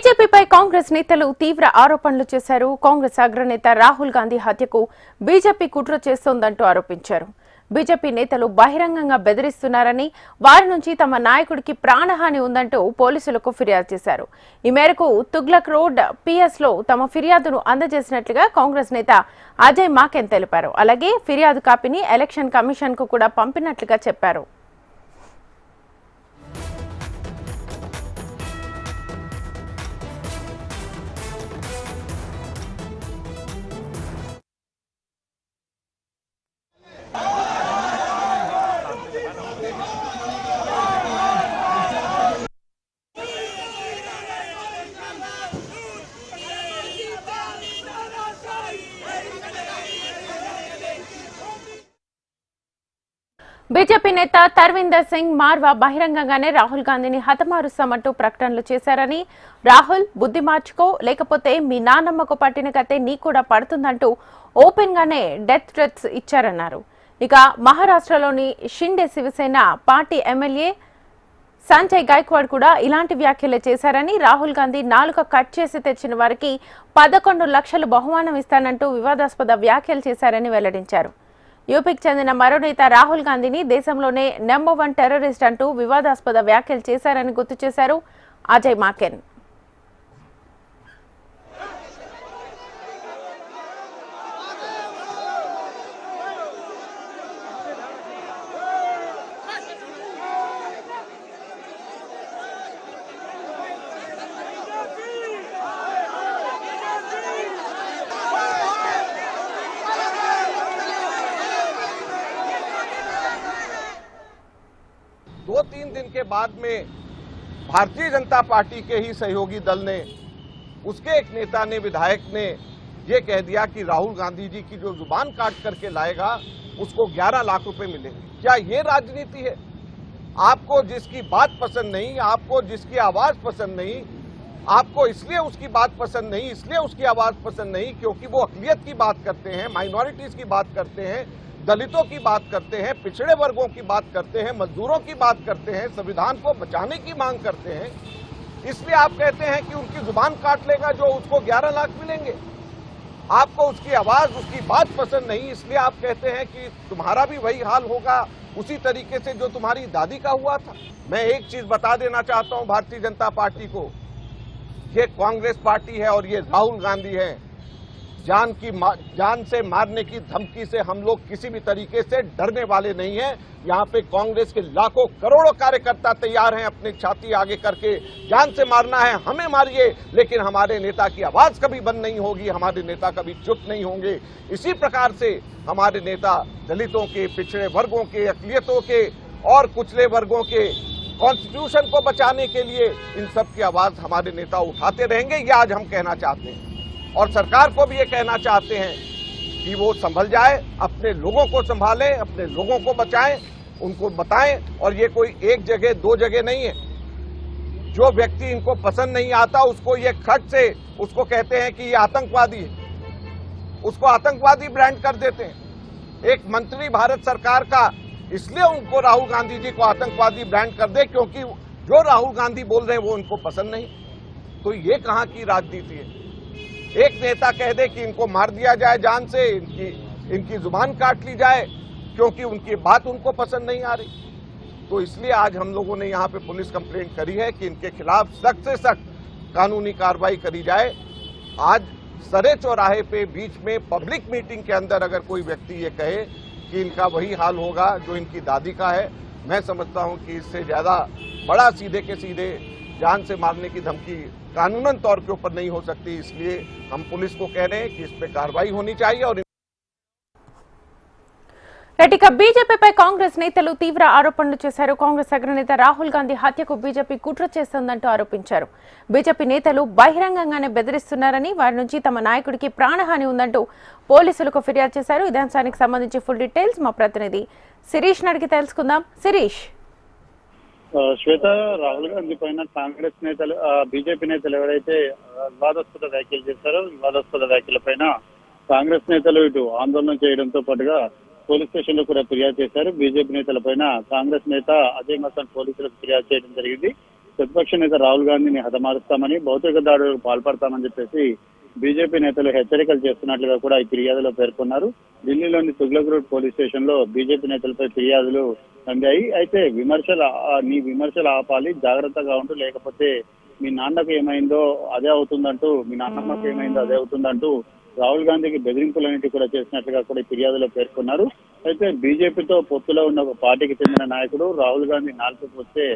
బీజేపీపై కాంగ్రెస్ నేతలు తీవ్ర ఆరోపణలు చేశారు. కాంగ్రెస్ అగ్రనేత రాహుల్ గాంధీ హత్యకు బీజేపీ కుట్ర చేస్తోందంటూ ఆరోపించారు. బీజేపీ నేతలు బహిరంగంగా బెదిరిస్తున్నారని వారి నుంచి తమ నాయకుడికి ప్రాణహాని ఉందంటూ పోలీసులకు ఫిర్యాదు చేశారు. ఈ మేరకు తుగ్లక్ రోడ్ పిఎస్లో తమ ఫిర్యాదును అందజేసినట్లుగా కాంగ్రెస్ నేత అజయ్ మాకెన్ తెలిపారు. అలాగే ఫిర్యాదు కాపీని ఎలక్షన్ కమిషన్కు కూడా పంపినట్లుగా చెప్పారు. తర్విందర్ సింగ్ మార్వా బహిరంగంగానే రాహుల్ గాంధీని హతమారుస్తామంటూ ప్రకటనలు చేశారని. రాహుల్ బుద్ధి మార్చుకో లేకపోతే మీ నానమ్మకు పట్టిన కతే నీ కూడా పడుతుందంటూ ఓపెన్గానే డెత్ థ్రెట్స్ ఇచ్చారన్నారు. ఇక మహారాష్ట్రలోని షిండే శివసేన పార్టీ ఎమ్మెల్యే సంజయ్ గైక్వాడ్ కూడా ఇలాంటి వ్యాఖ్యలు చేశారని. రాహుల్ గాంధీ నాలుక కట్ చేసి తెచ్చిన వారికి పదకొండు లక్షలు బహుమానం ఇస్తానంటూ వివాదాస్పద వ్యాఖ్యలు చేశారని వెల్లడించారు. యూపీకి చెందిన మరో నేత రాహుల్ గాంధీని దేశంలోనే నెంబర్ వన్ టెర్రరిస్ట్ అంటూ వివాదాస్పద వ్యాఖ్యలు చేశారని గుర్తు చేశారు అజయ్ మాకెన్. बाद में भारतीय जनता पार्टी के ही सहयोगी दल ने, उसके एक नेता ने, विधायक ने ये कह दिया कि राहुल गांधी जी की जो ज़ुबान काट करके लाएगा, उसको 11 लाख रुपए मिलेंगे। क्या ये राजनीति है? आपको जिसकी बात पसंद नहीं, आपको जिसकी आवाज़ पसंद नहीं, आपको इसलिए उसकी बात पसंद नहीं, इसलिए उसकी आवाज़ पसंद नहीं, क्योंकि वो अकलियत की बात करते हैं, माइनॉरिटीज की बात करते हैं दलितों की बात करते हैं, पिछड़े वर्गों की बात करते हैं, मजदूरों की बात करते हैं, संविधान को बचाने की मांग करते हैं, इसलिए आप कहते हैं कि उनकी ज़ुबान काट लेगा जो उसको 11 लाख मिलेंगे। आपको उसकी आवाज़, उसकी बात पसंद नहीं, इसलिए आप कहते हैं कि तुम्हारा भी वही हाल होगा, उसी तरीके से जो तुम्हारी दादी का हुआ था। मैं एक चीज़ बता देना चाहता हूँ, भारतीय जनता पार्टी को, ये कांग्रेस पार्टी है और ये राहुल गांधी है। जान की जान से मारने की धमकी से हम लोग किसी भी तरीके से डरने वाले नहीं हैं। यहाँ पे कांग्रेस के लाखों करोड़ों कार्यकर्ता तैयार हैं अपनी छाती आगे करके। जान से मारना है, हमें मारिए, लेकिन हमारे नेता की आवाज़ कभी बंद नहीं होगी, हमारे नेता कभी चुप नहीं होंगे। इसी प्रकार से हमारे नेता दलितों के, पिछड़े वर्गों के अकलियतों के और कुचले वर्गों के कॉन्स्टिट्यूशन को बचाने के लिए इन सब की आवाज़ हमारे नेता उठाते रहेंगे, ये आज हम कहना चाहते हैं। और सरकार को भी ये कहना चाहते हैं कि वो संभल जाए, अपने लोगों को संभालें, अपने लोगों को बचाएँ, उनको बताएँ, और ये कोई एक जगह, दो जगह नहीं है। जो व्यक्ति इनको पसंद नहीं आता, उसको ये खट से, उसको कहते हैं कि ये आतंकवादी है। उसको आतंकवादी ब्रांड कर देते हैं। एक मंत्री भारत सरकार का, इसलिए उनको राहुल गांधी जी को आतंकवादी ब्रांड कर दे, क्योंकि जो राहुल गांधी बोल रहे हैं, वो उनको पसंद नहीं। तो ये कहाँ की राजनीति है? एक नेता कह दे कि इनको मार दिया जाए, जान से, इनकी इनकी ज़ुबान काट ली जाए, क्योंकि उनकी बात उनको पसंद नहीं आ रही। तो इसलिए आज हम लोगों ने यहाँ पे पुलिस कंप्लेंट करी है कि इनके खिलाफ सख्त से सख्त कानूनी कार्रवाई करी जाए। आज सरे चौराहे पे बीच में पब्लिक मीटिंग के अंदर अगर कोई व्यक्ति ये कहे कि इनका वही हाल होगा जो इनकी दादी का है, मैं समझता हूँ कि इससे ज़्यादा बड़ा सीधे के सीधे जान से मारने की धमकी कानूनन तौर के ऊपर नहीं हो सकती इसलिए हम पुलिस को कह रहे हैं कि इस पे कार्रवाई होनी चाहिए और రైట్ ఇక బీజేపీపై కాంగ్రెస్ నేతలు తీవ్ర ఆరోపణలు చేశారు కాంగ్రెస్ అగ్రనేత రాహుల్ గాంధీ హత్యకు బీజేపీ కుట్ర చేస్తోందంటూ ఆరోపించారు బీజేపీ నేతలు బహిరంగంగానే బెదిరిస్తున్నారని వారి నుంచి తమ నాయకుడికి ప్రాణహాని ఉందంటూ పోలీసులకు ఫిర్యాదు చేశారు ఇదే అంశానికి సంబంధించి ఫుల్ డీటెయిల్స్ మా ప్రతినిధి శిరీష్ అడిగి తెలుసుకుందాం శిరీష్ ఆ, శ్వేత రాహుల్ గాంధీ పైన కాంగ్రెస్ నేతలు బీజేపీ నేతలు ఎవరైతే వివాదాస్పద వ్యాఖ్యలు చేశారో వివాదాస్పద వ్యాఖ్యల పైన కాంగ్రెస్ నేతలు ఇటు ఆందోళన చేయడంతో పాటుగా పోలీస్ స్టేషన్లో కూడా ఫిర్యాదు చేశారు. బీజేపీ నేతల పైన కాంగ్రెస్ నేత అజయ్ మసన్ పోలీసులకు ఫిర్యాదు చేయడం జరిగింది. ప్రతిపక్ష నేత రాహుల్ గాంధీని హతమారుస్తామని భౌతిక దాడులకు పాల్పడతామని చెప్పేసి బీజేపీ నేతలు హెచ్చరికలు చేస్తున్నట్లుగా కూడా ఈ ఫిర్యాదులో పేర్కొన్నారు. ఢిల్లీలోని తుగ్లక్ రోడ్ పోలీస్ స్టేషన్లో బీజేపీ నేతలపై ఫిర్యాదులు అందాయి అయితే విమర్శలు నీ విమర్శలు ఆపాలి జాగ్రత్తగా ఉంటూ లేకపోతే మీ నాన్నకు ఏమైందో అదే అవుతుందంటూ మీ నాన్నమ్మకు ఏమైందో అదే అవుతుందంటూ రాహుల్ గాంధీకి బెదిరింపులన్నిటి కూడా చేసినట్లుగా కూడా ఫిర్యాదులో పేర్కొన్నారు. అయితే బీజేపీతో పొత్తులో ఉన్న ఒక పార్టీకి చెందిన నాయకుడు రాహుల్ గాంధీ నాలుగుకు వస్తే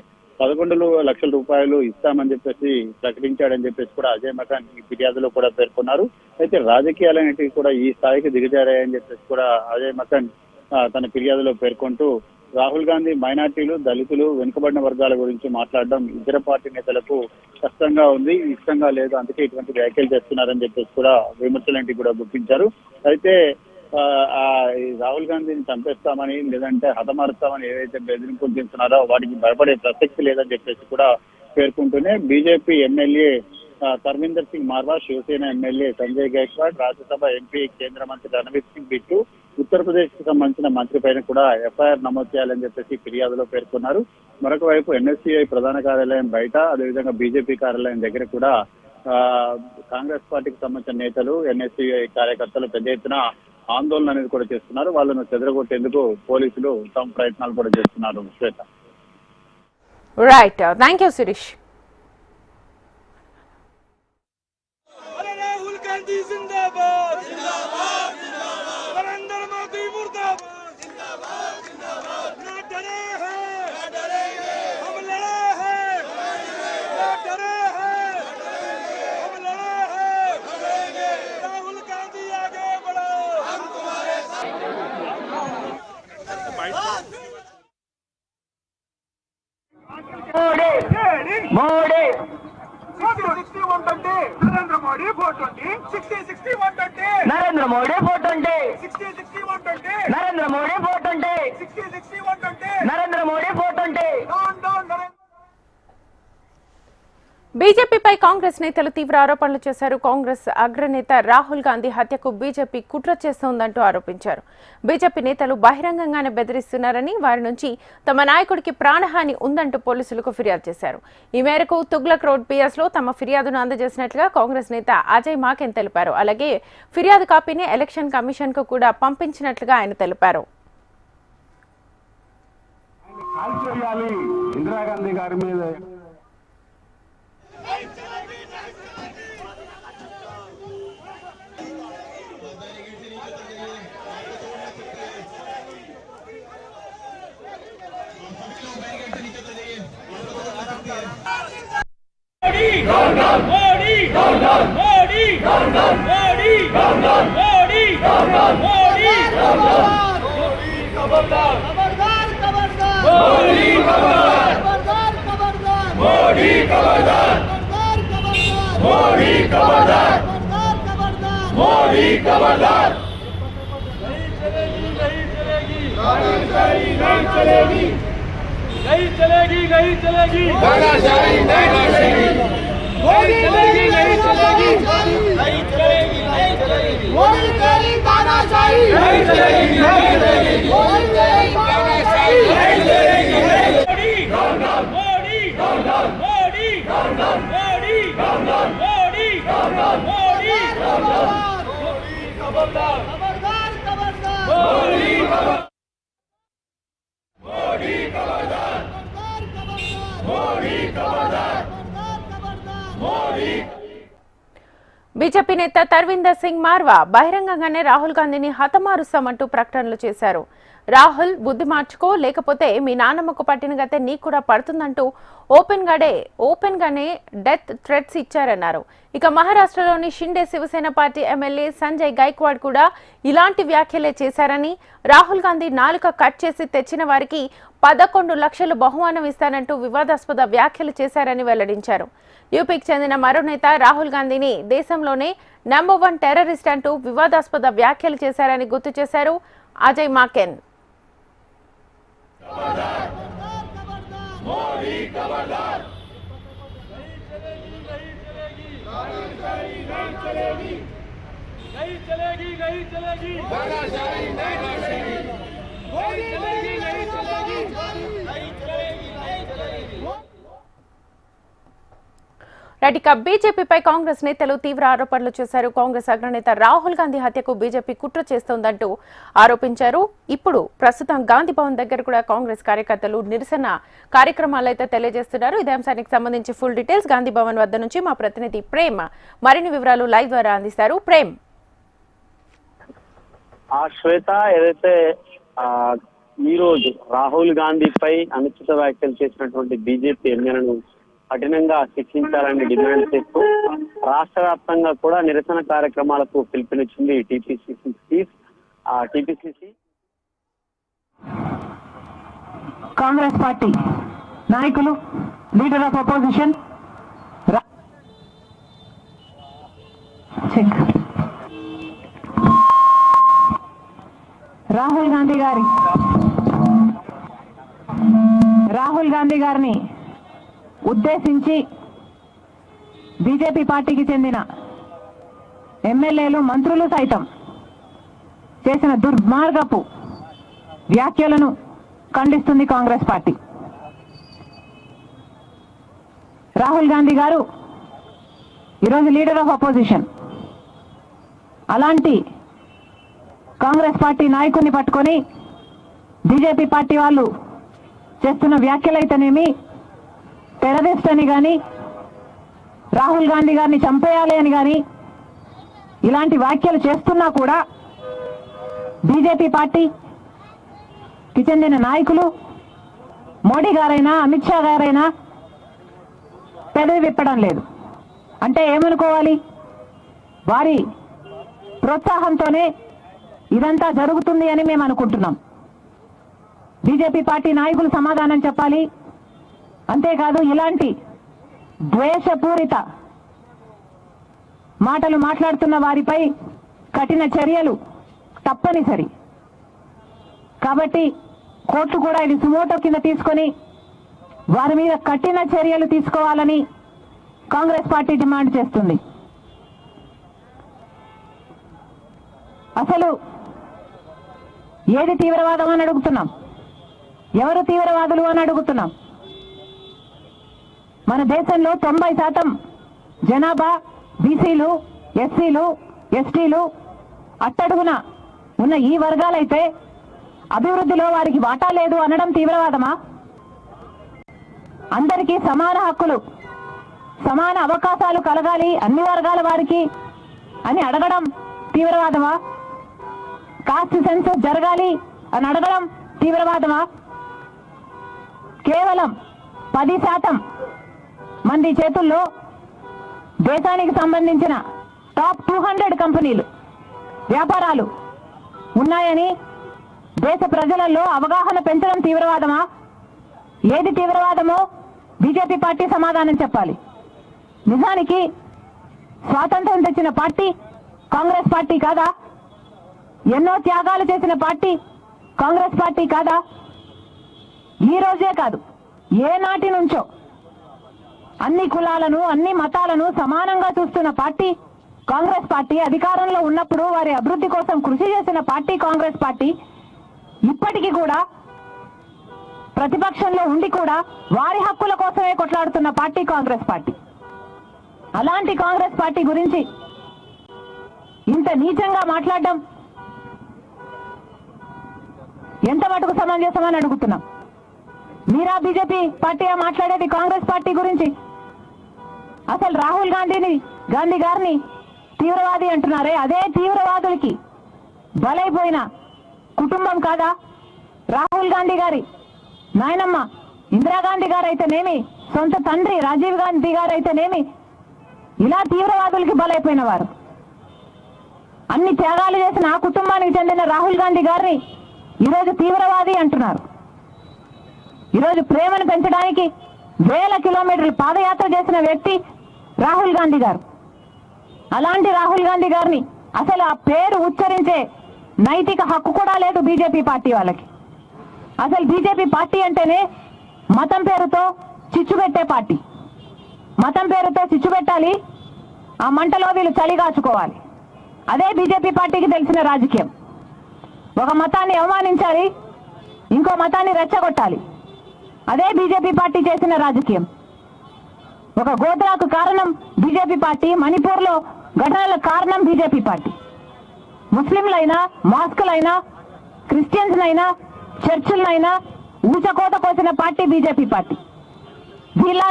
పదకొండు లక్షల రూపాయలు ఇస్తామని చెప్పేసి ప్రకటించాడని చెప్పేసి కూడా అజయ్ మకాన్ ఈ ఫిర్యాదులో కూడా పేర్కొన్నారు. అయితే రాజకీయాలన్నిటికీ కూడా ఈ స్థాయికి దిగజారాయని చెప్పేసి కూడా అజయ్ మకాన్ తన ఫిర్యాదులో పేర్కొంటూ రాహుల్ గాంధీ మైనార్టీలు దళితులు వెనుకబడిన వర్గాల గురించి మాట్లాడడం ఇతర పార్టీ నేతలకు కష్టంగా ఉంది ఇష్టంగా లేదు. అందుకే ఇటువంటి వ్యాఖ్యలు చేస్తున్నారని చెప్పేసి కూడా విమర్శలంటికి కూడా గుర్తించారు. అయితే ఆ, రాహుల్ గాంధీని చంపేస్తామని లేదంటే హతమారుస్తామని ఏవైతే బెదిరింపులు చేస్తున్నారో వాటికి భయపడే ప్రసక్తి లేదని చెప్పేసి కూడా పేర్కొంటూనే బీజేపీ ఎమ్మెల్యే ఆ, సింగ్ మార్వా శివసేన ఎమ్మెల్యే సంజయ్ గైక్వాడ్ రాజ్యసభ ఎంపీ కేంద్ర మంత్రి రణవీర్ సింగ్ బిట్టు ఉత్తరప్రదేశ్ కి సంబంధించిన మంత్రి పైన కూడా ఎఫ్ఐఆర్ నమోదు చేయాలని చెప్పేసి ఫిర్యాదులో పేర్కొన్నారు మరొక వైపు ఎన్ఎస్సీఐ ప్రధాన కార్యాలయం బయట అదేవిధంగా బీజేపీ కార్యాలయం దగ్గర కూడా ఆ, కాంగ్రెస్ పార్టీకి సంబంధించిన నేతలు ఎన్ఎస్సీఐ కార్యకర్తలు పెద్ద ఎత్తున ఆందోళన అనేది కూడా చేస్తున్నారు వాళ్ళను చెదరగొట్టేందుకు పోలీసులు తమ ప్రయత్నాలు కూడా చేస్తున్నారు Shweta right thank you Shirish अरे राहुल गांधी जिंदाबाद जिंदाबाद जिंदाबाद Modi. Sixty one twenty Narendra Modi four twenty. Sixty sixty one twenty Narendra Modi four twenty. Sixty sixty one twenty Narendra Modi four twenty. Sixty sixty one twenty Narendra Modi four twenty. Down down Narendra బీజేపీపై Congress నేతలు తీవ్ర ఆరోపణలు చేశారు. కాంగ్రెస్ అగ్రనేత రాహుల్ గాంధీ హత్యకు BJP కుట్ర చేస్తోందంటూ ఆరోపించారు. BJP నేతలు బహిరంగంగానే బెదిరిస్తున్నారని వారి నుంచి తమ నాయకుడికి ప్రాణహాని ఉందంటూ పోలీసులకు ఫిర్యాదు చేశారు. ఈ మేరకు తుగ్లక్ రోడ్ పిఎస్లో తమ ఫిర్యాదును అందజేసినట్లుగా కాంగ్రెస్ నేత అజయ్ మాకెన్ తెలిపారు. అలాగే ఫిర్యాదు కాపీని ఎలక్షన్ కమిషన్కు కూడా పంపించినట్లుగా ఆయన తెలిపారు. ఇందిరాగాంధీ గారి మీద नहीं चलेगी नहीं चलेगी चलेगी नहीं चलेगी नहीं चलेगी नहीं चलेगी नहीं चलेगी नहीं चलेगी Kabardar! Kabardar! Kabardar! బీజేపీ నేత తర్విందర్ సింగ్ మార్వా బహిరంగంగానే రాహుల్ గాంధీని హతమారుస్తామంటూ ప్రకటనలు చేశారు. రాహుల్ బుద్ధి మార్చుకో లేకపోతే మీ నాన్నమ్మకు పట్టిన గతే నీకు కూడా పడుతుందంటూ ఓపెన్ గాడే ఓపెన్ గానే డెత్ థ్రెట్స్ ఇచ్చారన్నారు. ఇక మహారాష్ట్రలోని షిండే శివసేన పార్టీ ఎమ్మెల్యే సంజయ్ గైక్వాడ్ కూడా ఇలాంటి వ్యాఖ్యలే చేశారని రాహుల్ గాంధీ నాలుక కట్ చేసి తెచ్చిన వారికి పదకొండు లక్షలు బహుమానం ఇస్తానంటూ వివాదాస్పద వ్యాఖ్యలు చేశారని వెల్లడించారు. యూపీకి చెందిన మరో నేత రాహుల్ గాంధీని దేశంలోనే నంబర్ వన్ టెర్రరిస్ట్ అంటూ వివాదాస్పద వ్యాఖ్యలు చేశారని గుర్తు చేశారు అజయ్ మాకెన్ नहीं चलेगी नहीं चलेगी नहीं चलेगी नहीं चलेगी नहीं चलेगी नहीं चलेगी నటిక బీజేపీపై కాంగ్రెస్ నేతలు తీవ్ర ఆరోపణలు చేశారు. కాంగ్రెస్ అగ్రనేత రాహుల్ గాంధీ హత్యకు బీజేపీ కుట్ర చేస్తోందంటూ ఆరోపించారు. ఇప్పుడు ప్రస్తుతం గాంధీ భవన్ దగ్గర కూడా కాంగ్రెస్ కార్యకర్తలు నిరసన కార్యక్రమాలు అయితే తెలియజేస్తున్నారు. ఇదే అంశానికి సంబంధించి ఫుల్ డీటెయిల్స్ గాంధీ భవన్ వద్ద నుంచి మా ప్రతినిధి ప్రేమ్ మరిన్ని వివరాలు లైవ్ ద్వారా అందిస్తారు. ప్రేమ్. శ్వేత ఏదైతే ఈ రోజు రాహుల్ గాంధీపై అనుచిత వ్యాఖ్యలు చేసినటువంటి బీజేపీ ఎమ్మెల్యేలను కఠినంగా శిక్షించాలని డిమాండ్ చేస్తూ రాష్ట్ర వ్యాప్తంగా కూడా నిరసన కార్యక్రమాలకు పిలుపునిచ్చింది టీపీసీసీ ఆ టీపీసీసీ. కాంగ్రెస్ పార్టీ నాయకులు leader of opposition Rahul Gandhi గారి రాహుల్ గాంధీ గారిని ఉద్దేశించి బీజేపీ పార్టీకి చెందిన ఎమ్మెల్యేలు మంత్రులు సైతం చేసిన దుర్మార్గపు వ్యాఖ్యలను ఖండిస్తుంది కాంగ్రెస్ పార్టీ. రాహుల్ గాంధీ గారు ఈరోజు లీడర్ ఆఫ్ అపోజిషన్. అలాంటి కాంగ్రెస్ పార్టీ నాయకుడిని పట్టుకొని బీజేపీ పార్టీ వాళ్ళు చేస్తున్న వ్యాఖ్యలైతేనేమి టెర్రరిస్ట్ అని కానీ రాహుల్ గాంధీ గారిని చంపేయాలి అని కానీ ఇలాంటి వ్యాఖ్యలు చేస్తున్నా కూడా బీజేపీ పార్టీకి చెందిన నాయకులు మోడీ గారైనా అమిత్ షా గారైనా పెదవి విప్పడం లేదు. అంటే ఏమనుకోవాలి? వారి ప్రోత్సాహంతోనే ఇదంతా జరుగుతుంది అని మేము అనుకుంటున్నాం. బీజేపీ పార్టీ నాయకులు సమాధానం చెప్పాలి. అంతేకాదు ఇలాంటి ద్వేషపూరిత మాటలు మాట్లాడుతున్న వారిపై కఠిన చర్యలు తప్పనిసరి. కాబట్టి కోర్టు కూడా ఇది సుమోటో కింద తీసుకొని వారి మీద కఠిన చర్యలు తీసుకోవాలని కాంగ్రెస్ పార్టీ డిమాండ్ చేస్తుంది. అసలు ఏది తీవ్రవాదం అని అడుగుతున్నాం? ఎవరు తీవ్రవాదులు అని అడుగుతున్నాం? మన దేశంలో తొంభై శాతం జనాభా బీసీలు ఎస్సీలు ఎస్టీలు అట్టడుగున ఉన్న ఈ వర్గాలైతే అభివృద్ధిలో వారికి వాటా లేదు అనడం తీవ్రవాదమా? అందరికీ సమాన హక్కులు సమాన అవకాశాలు కలగాలి అన్ని వర్గాల వారికి అని అడగడం తీవ్రవాదమా? కాస్ట్ సెన్సస్ జరగాలి అని అడగడం తీవ్రవాదమా? కేవలం పది శాతం మంది చేతుల్లో దేశానికి సంబంధించిన టాప్ టూ హండ్రెడ్ కంపెనీలు వ్యాపారాలు ఉన్నాయని దేశ ప్రజలలో అవగాహన పెంచడం తీవ్రవాదమా? ఏది తీవ్రవాదమో బీజేపీ పార్టీ సమాధానం చెప్పాలి. నిజానికి స్వాతంత్రం తెచ్చిన పార్టీ కాంగ్రెస్ పార్టీ కాదా? ఎన్నో త్యాగాలు చేసిన పార్టీ కాంగ్రెస్ పార్టీ కాదా? ఈ రోజే కాదు ఏ నాటి నుంచో అన్ని కులాలను అన్ని మతాలను సమానంగా చూస్తున్న పార్టీ కాంగ్రెస్ పార్టీ అధికారంలో ఉన్నప్పుడు వారి అభివృద్ధి కోసం కృషి చేసిన పార్టీ కాంగ్రెస్ పార్టీ ఇప్పటికీ కూడా ప్రతిపక్షంలో ఉండి కూడా వారి హక్కుల కోసమే కొట్లాడుతున్న పార్టీ కాంగ్రెస్ పార్టీ. అలాంటి కాంగ్రెస్ పార్టీ గురించి ఇంత నీచంగా మాట్లాడడం ఎంత మటుకు సమంజసం అని అడుగుతున్నాం? మీరా బీజేపీ పార్టీ మాట్లాడేది కాంగ్రెస్ పార్టీ గురించి? అసలు రాహుల్ గాంధీని గాంధీ గారిని తీవ్రవాది అంటున్నారే. అదే తీవ్రవాదులకి బలైపోయిన కుటుంబం కాదా? రాహుల్ గాంధీ గారి నాయనమ్మ ఇందిరాగాంధీ గారు అయితేనేమి సొంత తండ్రి రాజీవ్ గాంధీ గారు అయితేనేమి ఇలా తీవ్రవాదులకి బలైపోయిన వారు? అన్ని త్యాగాలు చేసిన ఆ కుటుంబానికి చెందిన రాహుల్ గాంధీ గారిని ఈరోజు తీవ్రవాది అంటున్నారు. ఈరోజు ప్రేమను పెంచడానికి వేల కిలోమీటర్లు పాదయాత్ర చేసిన వ్యక్తి రాహుల్ గాంధీ గారు. అలాంటి రాహుల్ గాంధీ గారిని అసలు ఆ పేరు ఉచ్చరించే నైతిక హక్కు కూడా లేదు బీజేపీ పార్టీ వాళ్ళకి. అసలు బీజేపీ పార్టీ అంటేనే మతం పేరుతో చిచ్చు పెట్టే పార్టీ. మతం పేరుతో చిచ్చు పెట్టాలి ఆ మంటలో వీళ్ళు చలిగాచుకోవాలి అదే బీజేపీ పార్టీకి తెలిసిన రాజకీయం. ఒక మతాన్ని అవమానించాలి ఇంకో మతాన్ని రెచ్చగొట్టాలి. అదే బీజేపీ పార్టీ చేసిన రాజకీయం. ఒక గోత్రాకు కారణం బీజేపీ పార్టీ మణిపూర్లో ఘటనలకు కారణం బీజేపీ పార్టీ. ముస్లింలైనా మాస్కులైనా క్రిస్టియన్స్నైనా చర్చిలనైనా ఊచకోత కోసిన పార్టీ బీజేపీ పార్టీ. వీళ్ళ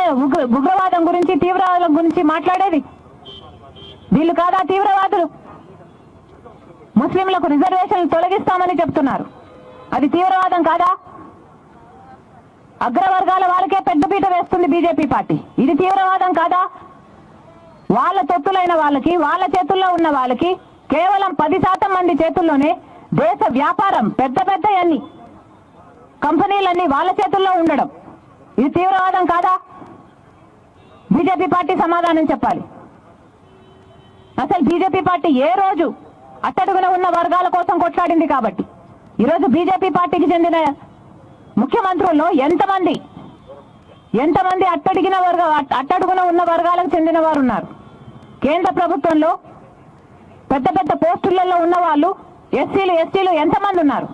ఉగ్రవాదం గురించి తీవ్రవాదం గురించి మాట్లాడేది? వీళ్ళు కాదా తీవ్రవాదులు? ముస్లింలకు రిజర్వేషన్లు తొలగిస్తామని చెప్తున్నారు. అది తీవ్రవాదం కాదా? అగ్రవర్గాల వాళ్ళకే పెద్దపీట వేస్తుంది బీజేపీ పార్టీ. ఇది తీవ్రవాదం కాదా? వాళ్ళ తొత్తులైన వాళ్ళకి వాళ్ళ చేతుల్లో ఉన్న వాళ్ళకి కేవలం పది శాతం మంది చేతుల్లోనే దేశ వ్యాపారం పెద్ద పెద్ద అన్ని కంపెనీలన్నీ వాళ్ళ చేతుల్లో ఉండడం. ఇది తీవ్రవాదం కాదా? బీజేపీ పార్టీ సమాధానం చెప్పాలి. అసలు బీజేపీ పార్టీ ఏ రోజు అట్టడుగున ఉన్న వర్గాల కోసం కొట్లాడింది కాబట్టి. ఈరోజు బీజేపీ పార్టీకి చెందిన ముఖ్యమంత్రుల్లో ఎంతమంది? ఎంతమంది అట్టడిగిన వర్గ అట్టడుగున ఉన్న వర్గాలకు చెందిన వారు ఉన్నారు కేంద్ర ప్రభుత్వంలో పెద్ద పెద్ద పోస్టులలో ఉన్న వాళ్ళు ఎస్సీలు ఎస్టీలు ఎంతమంది ఉన్నారు?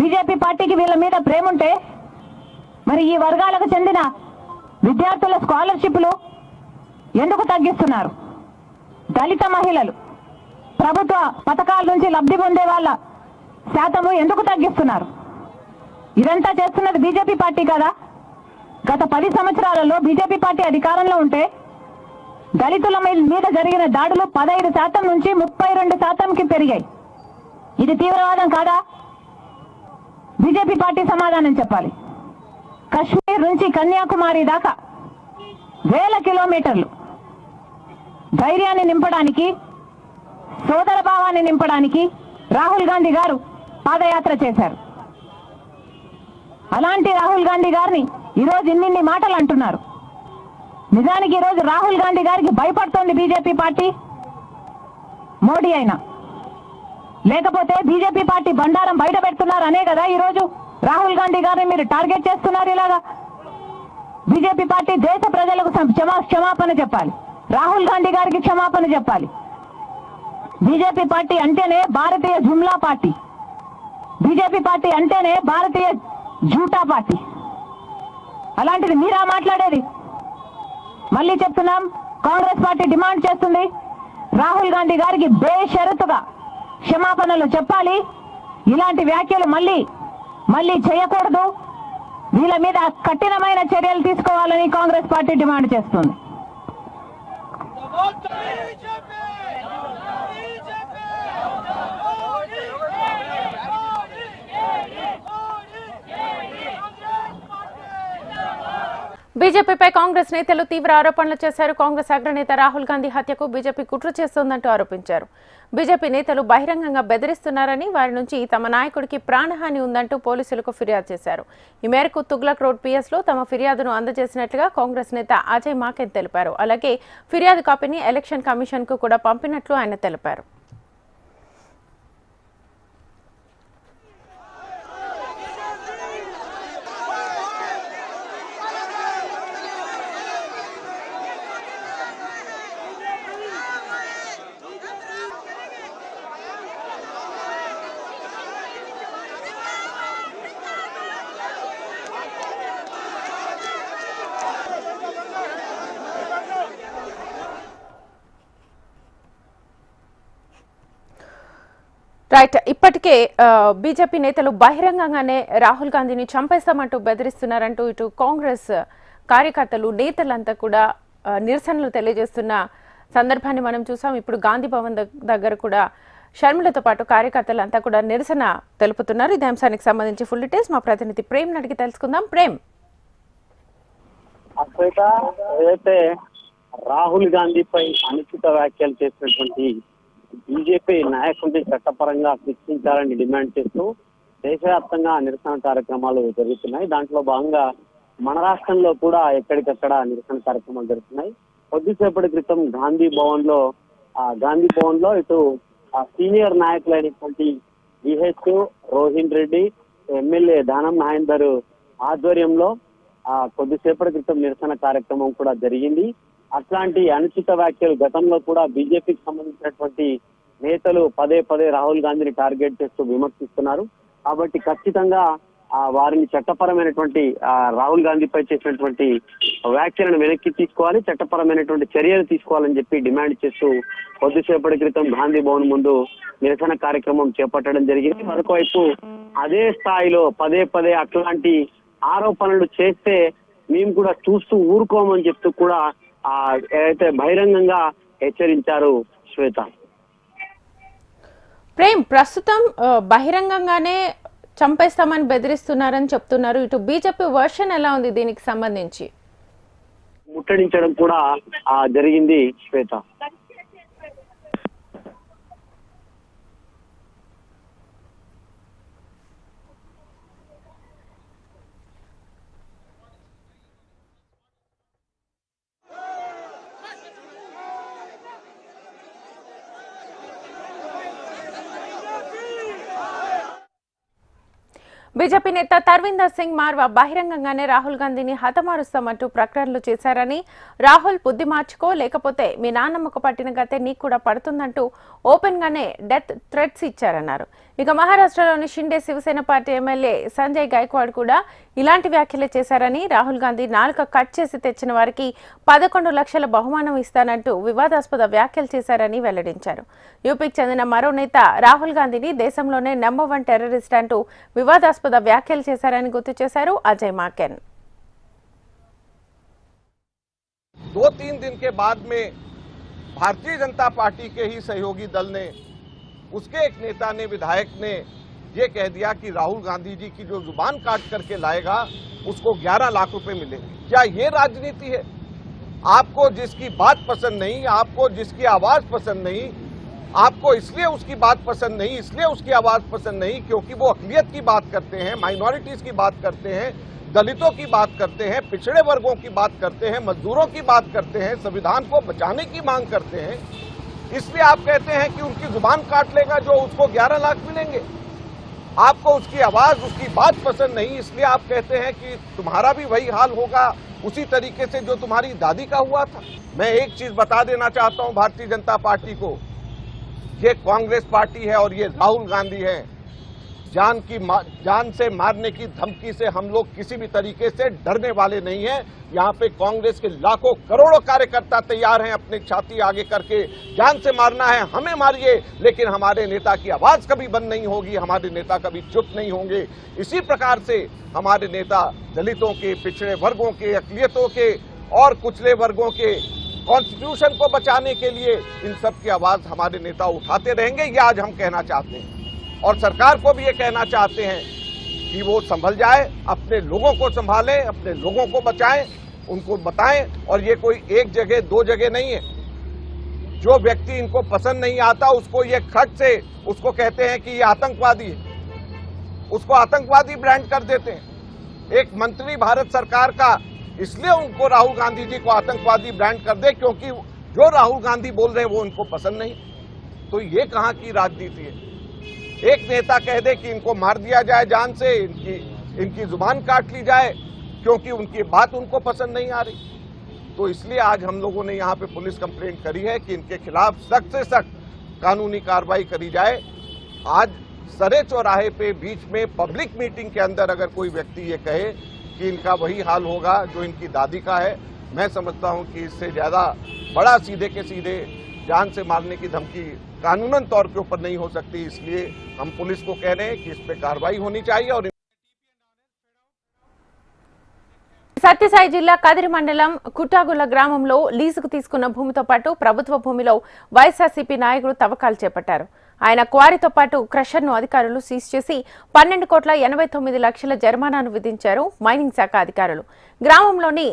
బీజేపీ పార్టీకి వీళ్ళ మీద ప్రేమ ఉంటే మరి ఈ వర్గాలకు చెందిన విద్యార్థుల స్కాలర్షిప్లు ఎందుకు తగ్గిస్తున్నారు? దళిత మహిళలు ప్రభుత్వ పథకాల నుంచి లబ్ధి పొందే వాళ్ళ శాతము ఎందుకు తగ్గిస్తున్నారు? ఇదంతా చేస్తున్నది బీజేపీ పార్టీ కదా? గత పది సంవత్సరాలలో బీజేపీ పార్టీ అధికారంలో ఉంటే దళితుల మీద జరిగిన దాడులు పదహైదు శాతం నుంచి ముప్పై రెండు శాతంకి పెరిగాయి. ఇది తీవ్రవాదం కాదా? బీజేపీ పార్టీ సమాధానం చెప్పాలి. కశ్మీర్ నుంచి కన్యాకుమారి దాకా వేల కిలోమీటర్లు. ధైర్యాన్ని నింపడానికి సోదర భావాన్ని నింపడానికి రాహుల్ గాంధీ గారు పాదయాత్ర చేశారు. అలాంటి రాహుల్ గాంధీ గారిని ఈరోజు ఇన్నిన్ని మాటలు అంటున్నారు. నిజానికి ఈరోజు రాహుల్ గాంధీ గారికి భయపడుతోంది బీజేపీ పార్టీ. మోడీ అయినా. లేకపోతే బీజేపీ పార్టీ బండారం బయట పెడుతున్నారు అనే కదా ఈరోజు రాహుల్ గాంధీ గారిని మీరు టార్గెట్ చేస్తున్నారు ఇలాగా. బీజేపీ పార్టీ దేశ ప్రజలకు క్షమా క్షమాపణ చెప్పాలి. రాహుల్ గాంధీ గారికి క్షమాపణ చెప్పాలి. బీజేపీ పార్టీ అంటేనే Bharatiya Jumla party. BJP party అంటేనే భారతీయ జూటా పార్టీ. అలాంటిది మీరా మాట్లాడేది? మళ్ళీ చెప్తున్నాం కాంగ్రెస్ పార్టీ డిమాండ్ చేస్తుంది. రాహుల్ గాంధీ గారికి బేషరతుగా క్షమాపణలు చెప్పాలి. ఇలాంటి వ్యాఖ్యలు మళ్ళీ మళ్ళీ చేయకూడదు. వీళ్ళ మీద కఠినమైన చర్యలు తీసుకోవాలని కాంగ్రెస్ పార్టీ డిమాండ్ చేస్తుంది. బీజేపీపై కాంగ్రెస్ నేతలు తీవ్ర ఆరోపణలు చేశారు. కాంగ్రెస్ అగ్రనేత రాహుల్ గాంధీ హత్యకు బీజేపీ కుట్ర చేస్తోందంటూ ఆరోపించారు. బీజేపీ నేతలు బహిరంగంగా బెదిరిస్తున్నారని వారి నుంచి తమ నాయకుడికి ప్రాణహాని ఉందంటూ పోలీసులకు ఫిర్యాదు చేశారు. ఈ మేరకు తుగ్లక్ రోడ్ పీఎస్లో తమ ఫిర్యాదును అందజేసినట్లుగా కాంగ్రెస్ నేత అజయ్ మాకెన్ తెలిపారు. అలాగే ఫిర్యాదు కాపీని ఎలక్షన్ కమిషన్కు కూడా పంపినట్లు ఆయన తెలిపారు. రైట్ ఇప్పటికే బీజేపీ నేతలు బహిరంగంగానే రాహుల్ గాంధీని చంపేస్తామంటూ బెదిరిస్తున్నారంటూ ఇటు కాంగ్రెస్ కార్యకర్తలు నేతలంతా కూడా నిరసనలు తెలియజేస్తున్న సందర్భాన్ని మనం చూసాం. ఇప్పుడు గాంధీ భవన్ దగ్గర కూడా షర్మిలతో పాటు కార్యకర్తలంతా కూడా నిరసన తెలుపుతున్నారు. ఇదే అంశానికి సంబంధించి ఫుల్ డీటెయిల్స్ మా ప్రతినిధి ప్రేమ్ నడికి తెలుసుకుందాం. ప్రేమ్. ఏదైతే రాహుల్ గాంధీపై అనుచిత వ్యాఖ్యలు చేసినటువంటి బీజేపీ నాయకుడిని చట్టపరంగా శిక్షించాలని డిమాండ్ చేస్తూ దేశవ్యాప్తంగా నిరసన కార్యక్రమాలు జరుగుతున్నాయి. దాంట్లో భాగంగా మన రాష్ట్రంలో కూడా ఎక్కడికక్కడ నిరసన కార్యక్రమాలు జరుగుతున్నాయి. కొద్దిసేపటి క్రితం గాంధీ భవన్లో ఆ గాంధీ భవన్లో ఇటు సీనియర్ నాయకులైనటువంటి విహెచ్ రోహిన్ రెడ్డి ఎమ్మెల్యే దానం మహేందర్ ఆధ్వర్యంలో ఆ కొద్దిసేపటి క్రితం నిరసన కార్యక్రమం కూడా జరిగింది. అట్లాంటి అనుచిత వ్యాఖ్యలు గతంలో కూడా బీజేపీకి సంబంధించినటువంటి నేతలు పదే పదే రాహుల్ గాంధీని టార్గెట్ చేస్తూ విమర్శిస్తున్నారు. కాబట్టి ఖచ్చితంగా ఆ వారిని చట్టపరమైనటువంటి ఆ, రాహుల్ గాంధీపై చేసినటువంటి వ్యాఖ్యలను వెనక్కి తీసుకోవాలి చట్టపరమైనటువంటి చర్యలు తీసుకోవాలని చెప్పి డిమాండ్ చేస్తూ కొద్దిసేపటి క్రితం గాంధీ భవన్ ముందు నిరసన కార్యక్రమం చేపట్టడం జరిగింది. మరొకవైపు అదే స్థాయిలో పదే పదే అట్లాంటి ఆరోపణలు చేస్తే మేము కూడా చూస్తూ ఊరుకోమని చెప్తూ కూడా ఆ ఏదైతే బహిరంగంగా హెచ్చరించారు శ్వేత? ప్రేమ్ ప్రస్తుతం బహిరంగంగానే చంపేస్తామని బెదిరిస్తున్నారని చెప్తున్నారు. ఇటు బీజేపీ వర్షన్ ఎలా ఉంది దీనికి సంబంధించి? ముట్టడించడం కూడా ఆ జరిగింది శ్వేత. బీజేపీ నేత తర్విందర్ సింగ్ మార్వా బహిరంగంగానే రాహుల్ గాంధీని హతమారుస్తామంటూ ప్రకటనలు చేశారని. రాహుల్ బుద్ధి మార్చుకో లేకపోతే మీ నాన్నమ్మకు పట్టిన గతే నీకు కూడా పడుతుందంటూ ఓపెన్ గానే డెత్ థ్రెట్స్ ఇచ్చారన్నారు. ఇక మహారాష్ట్రలోని షిండే శివసేన పార్టీ ఎమ్మెల్యే సంజయ్ గైక్వాడ్ కూడా ఇలాంటి వ్యాఖ్యలే చేశారని రాహుల్ గాంధీ నాలుక కట్ చేసి తెచ్చిన వారికి పదకొండు లక్షల బహుమానం ఇస్తానంటూ వివాదాస్పద వ్యాఖ్యలు చేశారని వెల్లడించారు. యూపీకి చెందిన మరో నేత రాహుల్ గాంధీని దేశంలోనే నెంబర్ వన్ టెర్రరిస్ట్ అంటూ వివాదాస్పద వ్యాఖ్యలు చేశారని గుర్తు చేశారు అజయ్ మాకెన్ दो तीन दिन के बाद में भारतीय जनता पार्टी के ही सहयोगी दल ने उसके एक नेता ने विधायक ने ये कह दिया कि राहुल गांधी जी की जो जुबान काट करके लाएगा उसको 11 लाख रुपए मिलेंगे क्या ये राजनीति है आपको जिसकी बात पसंद नहीं आपको जिसकी आवाज पसंद नहीं आपको इसलिए उसकी बात पसंद नहीं, इसलिए उसकी आवाज़ पसंद नहीं, क्योंकि वो अकलियत की बात करते हैं माइनॉरिटीज की बात करते हैं, दलितों की बात करते हैं, पिछड़े वर्गों की बात करते हैं, मजदूरों की बात करते हैं, संविधान को बचाने की मांग करते हैं। इसलिए आप कहते हैं कि उनकी ज़ुबान काट लेगा जो उसको 11 लाख मिलेंगे। आपको उसकी आवाज़, उसकी बात पसंद नहीं, इसलिए आप कहते हैं कि तुम्हारा भी वही हाल होगा, उसी तरीके से जो तुम्हारी दादी का हुआ था। मैं एक चीज़ बता देना चाहता हूँ, भारतीय जनता पार्टी को। ये कांग्रेस पार्टी है और ये राहुल गांधी है। जान की जान से मारने की धमकी से हम लोग किसी भी तरीके से डरने वाले नहीं हैं। यहाँ पे कांग्रेस के लाखों करोड़ों कार्यकर्ता तैयार हैं अपनी छाती आगे करके। जान से मारना है, हमें मारिए, लेकिन हमारे नेता की आवाज़ कभी बंद नहीं होगी, हमारे नेता कभी चुप नहीं होंगे। इसी प्रकार से हमारे नेता दलितों के, पिछड़े वर्गों के, अकलियतों के और कुचले वर्गों के कॉन्स्टिट्यूशन को बचाने के लिए इन सब की आवाज़ हमारे नेता उठाते रहेंगे, ये आज हम कहना चाहते हैं। और सरकार को भी ये कहना चाहते हैं कि वो संभल जाए, अपने लोगों को संभालें, अपने लोगों को बचाएँ, उनको बताएँ, और ये कोई एक जगह, दो जगह नहीं है। जो व्यक्ति इनको पसंद नहीं आता, उसको ये खट से, उसको कहते हैं कि ये आतंकवादी है। उसको आतंकवादी ब्रांड कर देते हैं। एक मंत्री भारत सरकार का इसलिए उनको राहुल गांधी जी को आतंकवादी ब्रांड कर दे, क्योंकि जो राहुल गांधी बोल रहे हैं वो उनको पसंद नहीं। तो ये कहाँ की राजनीति है? एक नेता कह दे कि इनको मार दिया जाए, जान से, इनकी इनकी ज़ुबान काट ली जाए, क्योंकि उनकी बात उनको पसंद नहीं आ रही। तो इसलिए आज हम लोगों ने यहाँ पे पुलिस कंप्लेंट करी है कि इनके खिलाफ सख्त से सख्त कानूनी कार्रवाई करी जाए। आज सरे चौराहे पे बीच में पब्लिक मीटिंग के अंदर अगर कोई व्यक्ति ये कहे कि इनका वही हाल होगा जो इनकी दादी का है मैं समझता हूं कि इससे ज्यादा बड़ा सीधे के सीधे जान से मारने की धमकी कानूनन तौर के ऊपर नहीं हो सकती इसलिए हम पुलिस को कह रहे हैं कि इस पे कार्रवाई होनी चाहिए और సత్యసాయి జిల్లా కదిరి మండలం కుట్టాగుల గ్రామంలో లీజుకు తీసుకున్న భూమితో పాటు ప్రభుత్వ భూమిలో వైఎస్ఆర్సీపీ నాయకుడు తవ్వకాలు చేపట్టారు ఆయన క్వారీతో పాటు క్రషర్ను అధికారులు సీజ్ చేసి పన్నెండు కోట్ల ఎనభై తొమ్మిది లక్షల జరిమానాను విధించారు మైనింగ్ శాఖ అధికారులు. గ్రామంలోని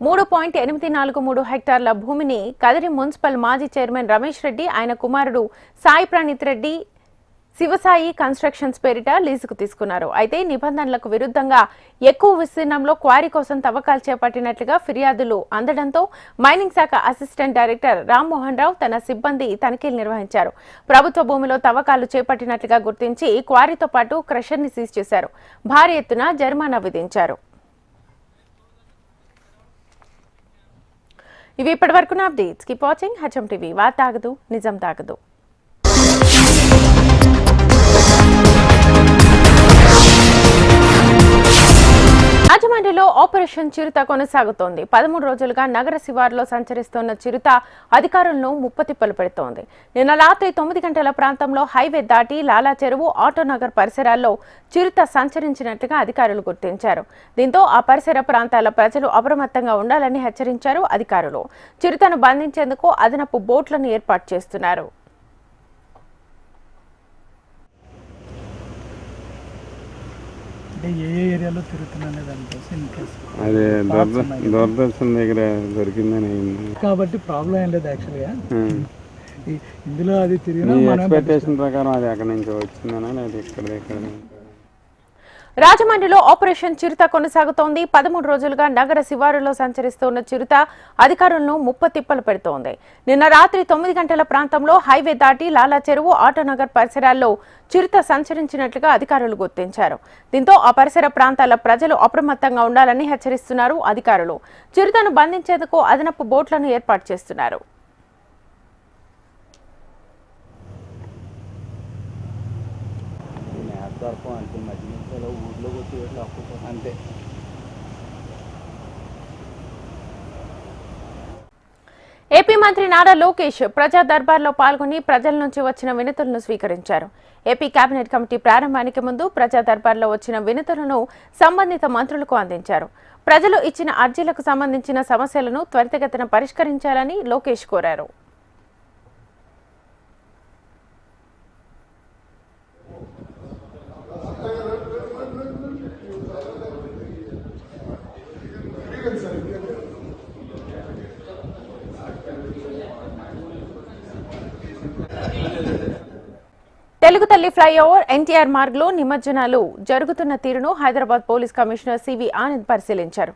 మూడు పాయింట్ ఎనిమిది నాలుగు మూడు హెక్టార్ల భూమిని కదిరి మున్సిపల్ మాజీ చైర్మన్ రమేష్ రెడ్డి ఆయన కుమారుడు సాయి ప్రణీత్ రెడ్డి శివసాయి కన్స్ట్రక్షన్స్ పేరిట లీజుకు తీసుకున్నారు. అయితే నిబంధనలకు విరుద్ధంగా ఎక్కువ విస్తీర్ణంలో క్వారీ కోసం తవ్వకాలు చేపట్టినట్లుగా ఫిర్యాదులు అందడంతో మైనింగ్ శాఖ అసిస్టెంట్ డైరెక్టర్ రామ్మోహన్ రావు తన సిబ్బంది తనిఖీలు నిర్వహించారు. ప్రభుత్వ భూమిలో తవ్వకాలు చేపట్టినట్లుగా గుర్తించి క్వారీతో పాటు క్రషర్ని సీజ్ చేశారు. భారీ ఎత్తున జరిమానా విధించారు. ఇవి ఇప్పటివరకు నా updates. Keep watching HM TV. వా తాగదు నిజం తాగదు. రాజమండ్రిలో ఆపరేషన్ చిరుత కొనసాగుతోంది. పదమూడు రోజులుగా నగర శివారులో సంచరిస్తున్న చిరుత అధికారులను ముప్పతిప్పలు పెడుతోంది. నిన్న రాత్రి తొమ్మిది గంటల ప్రాంతంలో హైవే దాటి లాలా చెరువు ఆటోనగర్ పరిసరాల్లో చిరుత సంచరించినట్టుగా అధికారులు గుర్తించారు. దీంతో ఆ పరిసర ప్రాంతాల ప్రజలు అప్రమత్తంగా ఉండాలని హెచ్చరించారు అధికారులు. చిరుతను బంధించేందుకు అదనపు బోట్లను ఏర్పాటు చేస్తున్నారు. అంటే ఏ ఏ ఏరియాలో తిరుగుతున్నా దానికోసం అదే దూరద దూరదర్శన్ దగ్గర దొరికిందని కాబట్టి ప్రాబ్లం ఏం లేదు యాక్చువల్గా ఇందులో అది తిరిగినా మనం ఎక్స్పెక్టేషన్ ప్రకారం అది ఎక్కడి నుంచి వచ్చిందనా లేదా ఇక్కడ ఇక్కడ రాజమండ్రిలో ఆపరేషన్ చిరుత కొనసాగుతోంది. పదమూడు రోజులుగా నగర శివారులో సంచరిస్తున్న చిరుత అధికారులను ముప్పతిప్పలు పెడుతోంది. నిన్న రాత్రి తొమ్మిది గంటల ప్రాంతంలో హైవే దాటి లాలా చెరువు ఆటోనగర్ పరిసరాల్లో చిరుత సంచరించినట్లుగా అధికారులు గుర్తించారు. దీంతో ఆ పరిసర ప్రాంతాల ప్రజలు అప్రమత్తంగా ఉండాలని హెచ్చరిస్తున్నారు అధికారులు. చిరుతను బంధించేందుకు అదనపు బోట్లను ఏర్పాటు చేస్తున్నారు. అంతే ఏపీ మంత్రి నారా లోకేష్ ప్రజా దర్బార్లో పాల్గొని ప్రజల నుంచి వచ్చిన వినతులను స్వీకరించారు. ఏపీ కేబినెట్ కమిటీ ప్రారంభానికి ముందు ప్రజా దర్బార్లో వచ్చిన వినతులను సంబంధిత మంత్రులకు అందించారు. ప్రజలు ఇచ్చిన అర్జీలకు సంబంధించిన సమస్యలను త్వరితగతిన పరిష్కరించాలని లోకేష్ కోరారు. తెలుగు తల్లి ఫ్లైఓవర్ ఎన్టీఆర్ మార్గ్లో నిమజ్జనాలు. జరుగుతున్న తీరును Hyderabad police commissioner CV Anand పరిశీలించారు.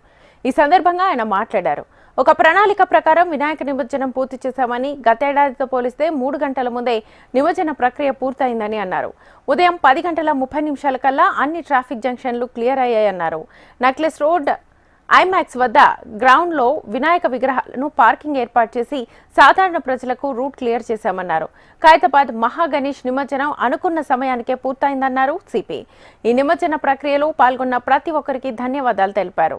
ఈ సందర్భంగా ఆయన మాట్లాడారు. ఒక ప్రణాళిక ప్రకారం వినాయక నిమజ్జనం పూర్తి చేశామని గతేడాదితో పోలిస్తే మూడు గంటల ముందే నిమజ్జన ప్రక్రియ పూర్తయిందని అన్నారు. ఉదయం పది గంటల ముప్పై నిమిషాల కల్లా అన్ని ట్రాఫిక్ జంక్షన్లు క్లియర్ అయ్యాయన్నారు. నక్లెస్ రోడ్ ఐమాక్స్ వద్ద గ్రౌండ్లో వినాయక విగ్రహాలను పార్కింగ్ ఏర్పాటు చేసి సాధారణ ప్రజలకు రూట్ క్లియర్ చేశామన్నారు. ఖైతాబాద్ మహాగణేష్ నిమజ్జనం అనుకున్న సమయానికే పూర్తయిందన్నారు సిపి. ఈ నిమజ్జన ప్రక్రియలో పాల్గొన్న ప్రతి ఒక్కరికి ధన్యవాదాలు తెలిపారు.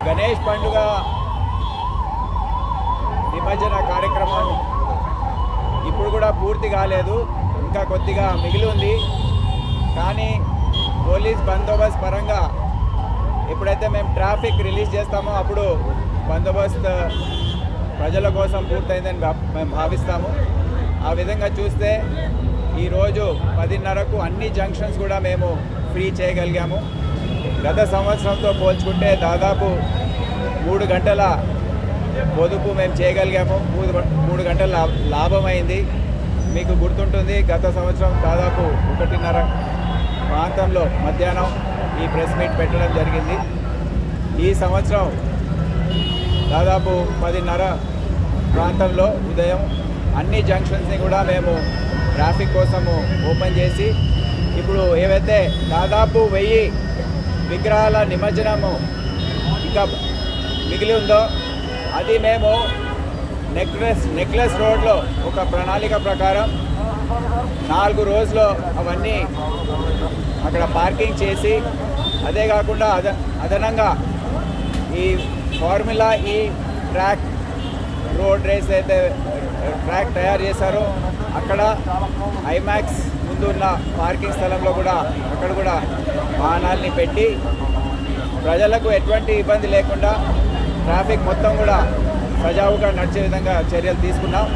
గణేష్ పండుగ నిమజ్జన కార్యక్రమం ఇప్పుడు కూడా పూర్తి కాలేదు. ఇంకా కొద్దిగా మిగిలి ఉంది. కానీ పోలీస్ బందోబస్తు పరంగా ఎప్పుడైతే మేము ట్రాఫిక్ రిలీజ్ చేస్తామో అప్పుడు బందోబస్తు ప్రజల కోసం పూర్తయిందని మేము భావిస్తాము. ఆ విధంగా చూస్తే ఈరోజు పదిన్నరకు అన్ని జంక్షన్స్ కూడా మేము ఫ్రీ చేయగలిగాము. గత సంవత్సరంతో పోల్చుకుంటే దాదాపు మూడు గంటల పొదుపు మేము చేయగలిగాము. మూడు మూడు గంటల లా- లాభమైంది. మీకు గుర్తుంటుంది గత సంవత్సరం దాదాపు ఒకటిన్నర ప్రాంతంలో మధ్యాహ్నం ఈ ప్రెస్ మీట్ పెట్టడం జరిగింది. ఈ సంవత్సరం దాదాపు పదిన్నర ప్రాంతంలో ఉదయం అన్ని జంక్షన్స్ని కూడా మేము ట్రాఫిక్ కోసము ఓపెన్ చేసి ఇప్పుడు ఏవైతే దాదాపు వెయ్యి విగ్రహాల నిమజ్జనము ఇంకా మిగిలి ఉందో అది మేము నెక్లెస్ నెక్లెస్ రోడ్లో ఒక ప్రణాళిక ప్రకారం నాలుగు రోజులు అవన్నీ అక్కడ పార్కింగ్ చేసి అదే కాకుండా అద అదనంగా ఈ formula E track road race అయితే ట్రాక్ తయారు చేశారో అక్కడ ఐమాక్స్ ముందు ఉన్న పార్కింగ్ స్థలంలో కూడా అక్కడ కూడా వాహనాల్ని పెట్టి ప్రజలకు ఎటువంటి ఇబ్బంది లేకుండా ట్రాఫిక్ మొత్తం కూడా సజావుగా నడిచే విధంగా చర్యలు తీసుకున్నాం.